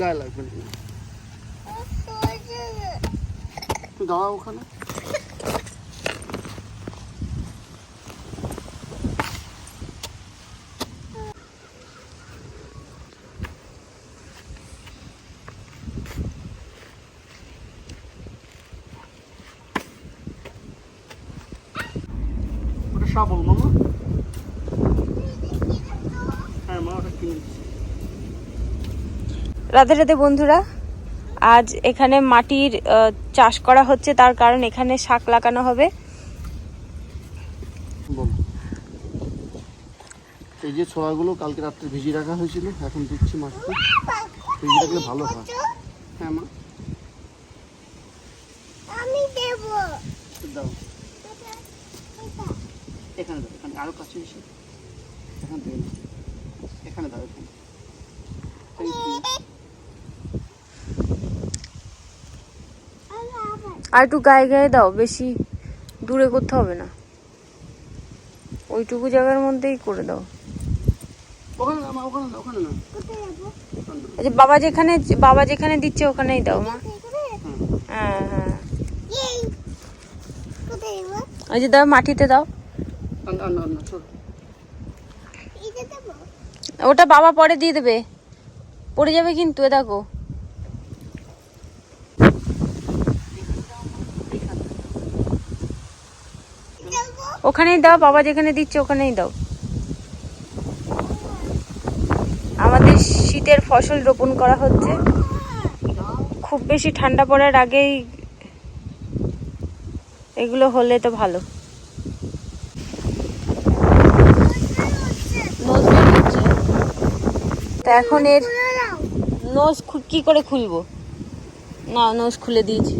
গায়ে লাগবে না। তুই দাঁড়া ওখানে শাবল মামা? হ্যাঁ মা ওটা কিনে দিচ্ছি। রাধে রাধে বন্ধুরা আজ এখানে মাটির চাষ করা হচ্ছে তার কারণ এখানে শাক লাগানো হবে। এই যে ছোলাগুলো কালকে রাত্রে ভিজিয়ে রাখা হয়েছিল এখন দিচ্ছি মাটিতে। ভিজিয়ে রাখলে ভালো হয়। হ্যাঁ মা। আমি দেব। দাও। এখানে দাও এখানে আরও কাছে এসে। এখান থেকে এখানে দাও এখানে। আর একটু গায়ে গায়ে দাও বেশি দূরে করতে হবে না। ওইটুকু জায়গার মধ্যেই করে দাও। ওখানে না মা ওখানে না ওখানে না কোথায় যাব? ওখানে দাও। আচ্ছা বাবা যেখানে বাবা যেখানে দিচ্ছে ওখানেই দাও মা। হ্যাঁ হ্যাঁ। ওই যে দাও মাটিতে দাও। আর না না না ছোট এটা দেবো? ওটা বাবা পরে দিয়ে দেবে। পড়ে যাবে কিন্তু এ দেখো দেবো ওখানেই দাও বাবা যেখানে দিচ্ছে ওখানেই দাও। আমাদের শীতের ফসল রোপণ করা হচ্ছে। খুব বেশি ঠান্ডা পড়ার আগেই এগুলো হলে তো ভালো। তা এখন এর নোজ কি করে খুলবো? না নোজ খুলে দিয়েছি।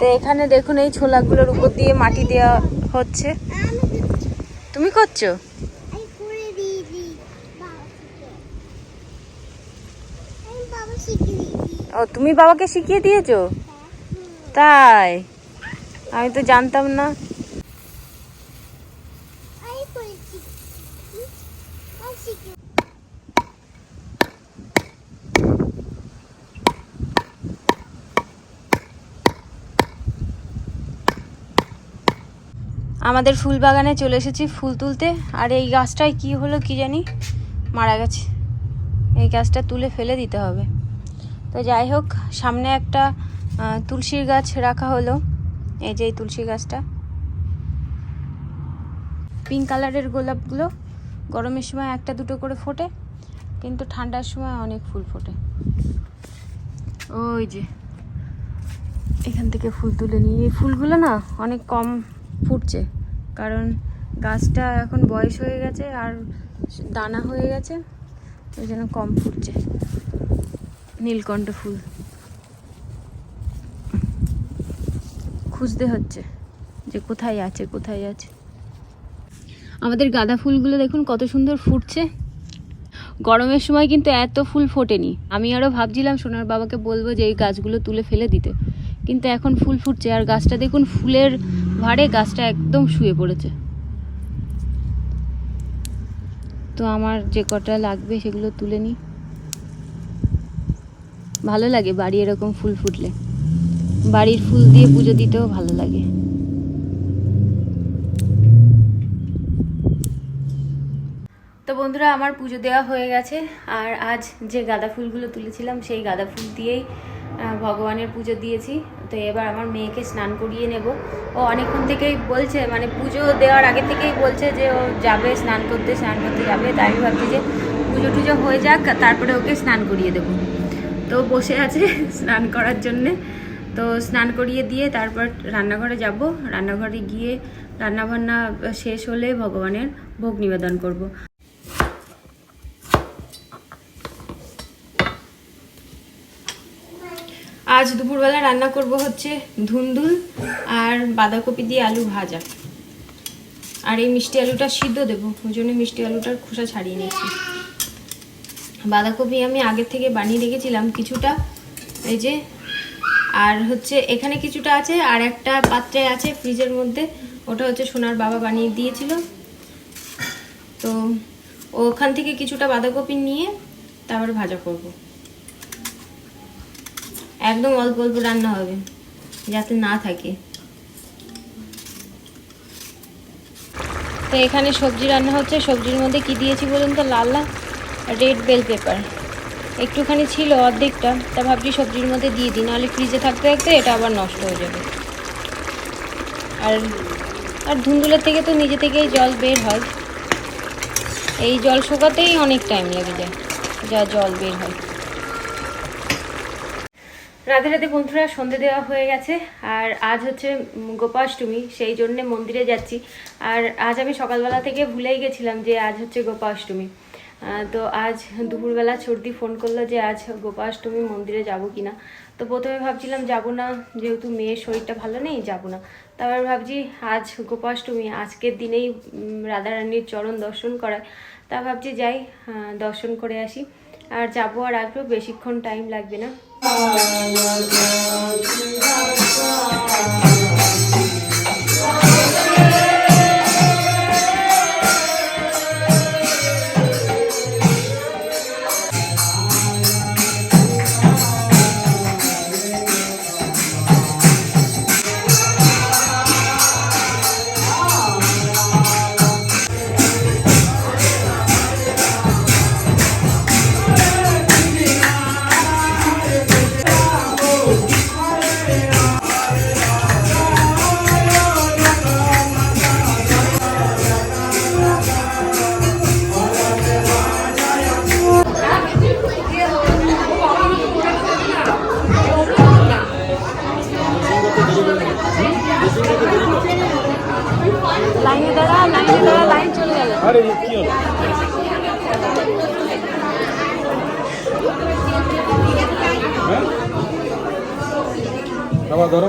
তো এখানে দেখুন এই ছোলাগুলোর উপর দিয়ে মাটি দেওয়া হচ্ছে। তুমি করছ? ও, তুমি বাবাকে শিখিয়ে দিয়েছ? তাই? আমি তো জানতাম না। আমাদের ফুল বাগানে চলে এসেছি ফুল তুলতে। আর এই গাছটায় কি হলো কি জানি মারা গেছে। এই গাছটা তুলে ফেলে দিতে হবে। তো যাই হোক, সামনে একটা তুলসীর গাছ রাখা হলো। এই যে এই তুলসী গাছটা। পিঙ্ক কালারের গোলাপগুলো গরমের সময় একটা দুটো করে ফোটে, কিন্তু ঠান্ডার সময় অনেক ফুল ফোটে। ওই যে, এখান থেকে ফুল তুলে নিই এই ফুলগুলো না অনেক কম ফুটছে। কারণ গাছটা এখন বয়স হয়ে গেছে আর দানা হয়ে গেছে, ওই জন্য কম ফুটছে। নীলকণ্ঠ ফুল। খুঁজতে হচ্ছে যে কোথায় আছে কোথায় আছে। আমাদের গাঁদা ফুলগুলো দেখুন কত সুন্দর ফুটছে। গরমের সময় কিন্তু এত ফুল ফোটেনি। আমি আরও ভাবছিলাম সোনার বাবাকে বলব যে এই গাছগুলো তুলে ফেলে দিতে। কিন্তু এখন ফুল ফুটছে। আর গাছটা দেখুন ফুলের ভারে গাছটা একদম শুয়ে পড়েছে। তো আমার যে কটা লাগবে সেগুলো তুলে নিই। ভালো লাগে বাড়ি এরকম ফুল ফুটলে। বাড়ির ফুল দিয়ে পুজো দিতেও ভালো লাগে। তো বন্ধুরা, আমার পুজো দেওয়া হয়ে গেছে। আর আজ যে গাঁদা ফুলগুলো তুলেছিলাম, সেই গাঁদা ফুল দিয়েই ভগবানের পুজো দিয়েছি। তো এবার আমার মেয়েকে স্নান করিয়ে নেব। ও অনেকক্ষণ থেকেই বলছে মানে পুজো দেওয়ার আগে থেকেই বলছে যে ও যাবে স্নান করতে স্নান করতে যাবে। তাই আমি ভাবছি যে পুজো টুজো হয়ে যাক, তারপরে ওকে স্নান করিয়ে দেবো। তো বসে আছে স্নান করার জন্যে। তো স্নান করিয়ে দিয়ে তারপর রান্নাঘরে যাব। রান্নাঘরে গিয়ে রান্নাবান্না শেষ হলে ভগবানের ভোগ নিবেদন করব। আজ দুপুরবেলা রান্না করব হচ্ছে ধুন্দুল আর বাঁধাকপি দিয়ে আলু ভাজা। আর এই মিষ্টি আলুটা সিদ্ধ দেবো, ওই জন্য মিষ্টি আলুটার খোসা ছাড়িয়ে নিয়েছি। বাঁধাকপি আমি আগের থেকে বানিয়ে রেখেছিলাম কিছুটা, এই যে, আর হচ্ছে এখানে কিছুটা আছে, আর একটা পাত্রে আছে ফ্রিজের মধ্যে, ওটা হচ্ছে সোনার বাবা বানিয়ে দিয়েছিল। তো ওখান থেকে কিছুটা বাঁধাকপি নিয়ে তারপরে ভাজা করব। একদম অল্প অল্প রান্না হবে, যাতে না থাকে। তো এখানে সবজি রান্না হচ্ছে। সবজির মধ্যে কি দিয়েছি বলুন তো? লাল রেড বেল পেপার। একটুখানি ছিল অর্ধেকটা, তা ভাবছি সবজির মধ্যে দিয়ে দিই, নাহলে ফ্রিজে থাকতে থাকতে এটা আবার নষ্ট হয়ে যাবে। আর আর ধুন্দুলের থেকে তো নিজে থেকেই জল বের হয়। এই জল শুকাতেই অনেক টাইম লেগে যায়, যা জল বের হয়। রাধে রাধে বন্ধুরা, সন্ধে দেওয়া হয়ে গেছে আর আজ হচ্ছে গোপাষ্টমী, সেই জন্যে মন্দিরে যাচ্ছি। আর আজ আমি সকালবেলা থেকে ভুলেই গেছিলাম যে আজ হচ্ছে গোপাষ্টমী। তো আজ দুপুরবেলা ছর্দি ফোন করল যে আজ গোপাষ্টমী মন্দিরে যাব কি না তো প্রথমে ভাবছিলাম যাব না, যেহেতু মেয়ের শরীরটা ভালো নেই, যাব না। তারপর ভাবছি আজ গোপাষ্টমী, আজকের দিনেই রাধারানীর চরণ দর্শন করায় তা ভাবছি যাই দর্শন করে আসি। আর যাব আর আসব, বেশিক্ষণ টাইম লাগবে না। Thank you. বাবা ধরো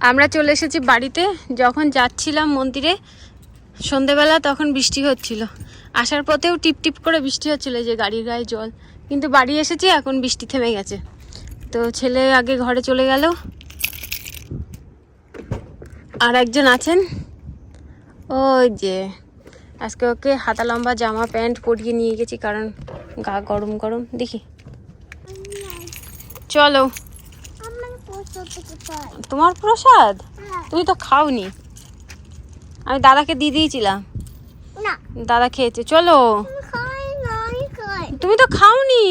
আমরা চলে এসেছি বাড়িতে। যখন যাচ্ছিলাম মন্দিরে, সন্ধেবেলা তখন বৃষ্টি হচ্ছিল। আসার পথেও টিপ টিপ করে বৃষ্টি হচ্ছিল যে গাড়ির গায়ে জল। কিন্তু বাড়ি এসেছি, এখন বৃষ্টি থেমে গেছে। তো ছেলে আগে ঘরে চলে গেল। আর একজন আছেন। ওই যে, আজকে ওকে হাতা লম্বা জামা, প্যান্ট পরিয়ে নিয়ে গেছি কারণ গা গরম গরম। দেখি। চলো আমার পোস্টার থেকে পাই তোমার প্রসাদ? হ্যাঁ। তুমি তো খাওনি। আমি দাদাকে দিয়ে দিয়েছিলাম। দাদা খেয়েছে। চলো। তুমি তো খাওনি।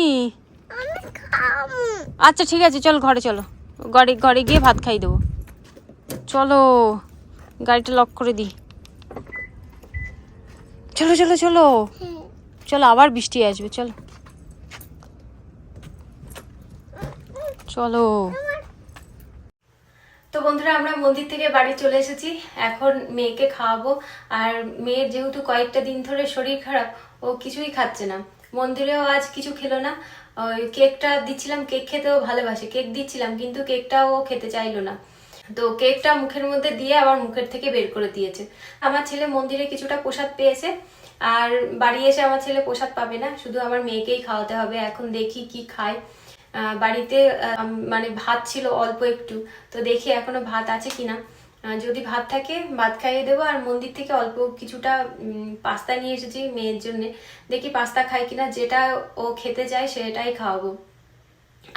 আচ্ছা ঠিক আছে চল ঘরে চলো। ঘরে ঘরে গিয়ে ভাত খাই দেবো। চলো গাড়িটা লক করে দিই। চলো চলো চলো। হ্যাঁ। চলো আবার বৃষ্টি আসবে চলো। চলো। তো বন্ধুরা, আমরা মন্দির থেকে বাড়ি চলে এসেছি। এখন মেয়েকে খাওয়াবো। আর মেয়ের যেহেতু কয়েকটা দিন ধরে শরীর খারাপ, ও কিছুই খাচ্ছে না। মন্দিরেও আজ কিছু খেলো না। ওই কেকটা দিচ্ছিলাম, কেক খেতেও ভালোবাসে। কেক দিচ্ছিলাম, কিন্তু কেকটাও ও খেতে চাইলো না। তো কেকটা মুখের মধ্যে দিয়ে আবার মুখের থেকে বের করে দিয়েছে। আমার ছেলে মন্দিরে কিছুটা প্রসাদ পেয়েছে। আর বাড়ি এসে আমার ছেলে প্রসাদ পাবে না। শুধু আমার মেয়েকেই খাওয়াতে হবে। এখন দেখি কি খায়। বাড়িতে মানে ভাত ছিল অল্প একটু। তো দেখি এখনও ভাত আছে কিনা। যদি ভাত থাকে ভাত খাইয়ে দেবো। আর মন্দির থেকে অল্প কিছুটা পাস্তা নিয়ে এসেছি মেয়ের জন্য। দেখি পাস্তা খায় কিনা। যেটা ও খেতে চায় সেটাই খাওয়াবো।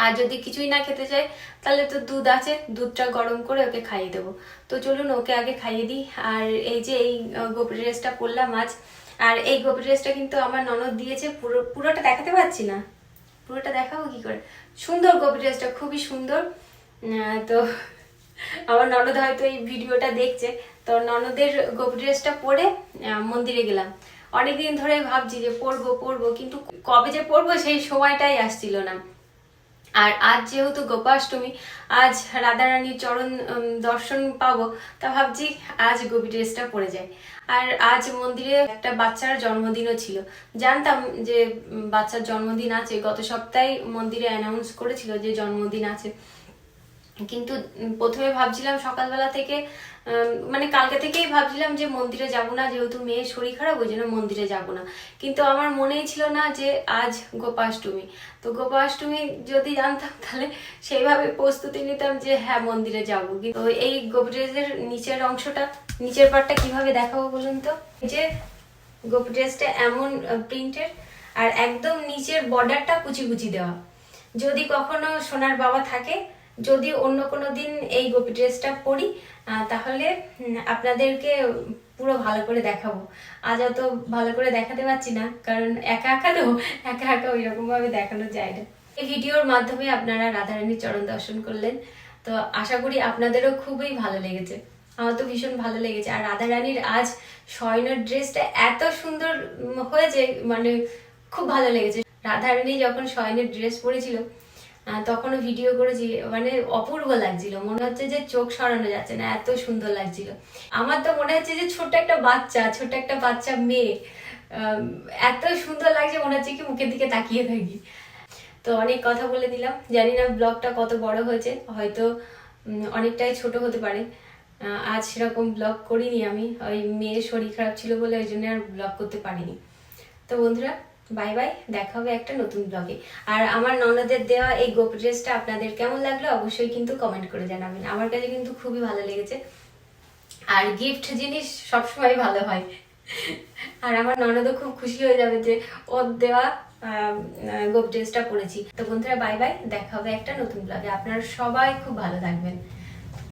আর যদি কিছুই না খেতে চায় তাহলে তো দুধ আছে। দুধটা গরম করে ওকে খাইয়ে দেবো। তো চলুন ওকে আগে খাইয়ে দিই। আর এই যে এই আহ, গোপী ড্রেসটা পরলাম আজ। আর এই গোপী ড্রেসটা কিন্তু আমার ননদ দিয়েছে। পুরো পুরোটা দেখাতে পারছি না। পুরোটা দেখাবো কি করে? সুন্দর গোপী ড্রেসটা, খুবই সুন্দর। তো আমার ননদ হয়তো এই ভিডিওটা দেখছে। তো ননদের গোপি ড্রেসটা পরে মন্দিরে গেলাম। অনেকদিন ধরে ভাবছি যে পরবো পরবো, কিন্তু কবে যে পরবো সেই সময়টাই আসছিল না। আর আজ যেহেতু গোপাষ্টমী, আজ রাধারানীর চরণ দর্শন পাবো, তা ভাবছি আজ গোপী ড্রেসটা পরে যায় আর আজ মন্দিরে একটা বাচ্চার জন্মদিনও ছিল। জানতাম যে বাচ্চার জন্মদিন আছে। গত সপ্তাহে মন্দিরে অ্যানাউন্স করেছিল যে জন্মদিন আছে। কিন্তু প্রথমে ভাবছিলাম সকালবেলা থেকে মানে কালকে থেকেই ভাবছিলাম যে মন্দিরে যাব না, যেহেতু মেয়ের শরীর খারাপ, ওই জন্য মন্দিরে যাব না। কিন্তু আমার মনেই ছিল না যে আজ গোপাষ্টমী। তো গোপাষ্টমী যদি জানতাম তাহলে সেইভাবে প্রস্তুতি নিতাম যে হ্যাঁ মন্দিরে যাব। কিন্তু এই গোপড্রেসের নিচের অংশটা, নিচের পাটটা কীভাবে দেখাবো বলুন তো? যে গোপ ড্রেসটা এমন প্রিন্টের আর একদম নিচের বর্ডারটা কুচি কুচি দেওয়া। যদি কখনো সোনার বাবা থাকে যদি অন্য কোনো দিন এই গোপী ড্রেসটা পরি তাহলে আপনাদেরকে পুরো ভালো করে দেখাবো। আজ অত ভালো করে দেখাতে পারছি না, কারণ একা একা তো, একা একা ওই রকম ভাবে দেখানো যায় না। এই ভিডিওর মাধ্যমে আপনারা রাধারানীর চরণ দর্শন করলেন। তো আশা করি আপনাদেরও খুবই ভালো লেগেছে। আমার তো ভীষণ ভালো লেগেছে। আর রাধারানীর আজ শয়নের ড্রেসটা এত সুন্দর হয়েছে মানে খুব ভালো লেগেছে। রাধারানী যখন শয়নের ড্রেস পরেছিল তখনও ভিডিও করেছি মানে অপূর্ব লাগছিল। মনে হচ্ছে যে চোখ সরানো যাচ্ছে না, এত সুন্দর লাগছিল। আমার তো মনে হচ্ছে যে ছোট্ট একটা বাচ্চা, ছোট্ট একটা বাচ্চা মেয়ে এত সুন্দর লাগছে, মনে হচ্ছে কি মুখের দিকে তাকিয়ে থাকি। তো অনেক কথা বলে দিলাম। জানি না ব্লগটা কত বড় হয়েছে, হয়তো অনেকটাই ছোট হতে পারে। আজ সেরকম ব্লগ করিনি আমি। ওই মেয়ের শরীর খারাপ ছিল বলে ওই জন্য আর ব্লগ করতে পারিনি। তো বন্ধুরা বাই বাই দেখা হবে একটা নতুন ব্লগে আর আমার ননদের দেওয়া এই গোপ ড্রেসটা আপনাদের কেমন লাগল অবশ্যই কিন্তু কমেন্ট করে জানাবেন। আমার কাছে কিন্তু খুবই ভালো লেগেছে। আর গিফট জিনিস সবসময় ভালো হয়। আর আমার ননদও খুব খুশি হয়ে যাবে যে ওর দেওয়া গোপ ড্রেসটা পরেছি। তো বন্ধুরা বাই বাই দেখা হবে একটা নতুন ব্লগে আপনারা সবাই খুব ভালো থাকবেন।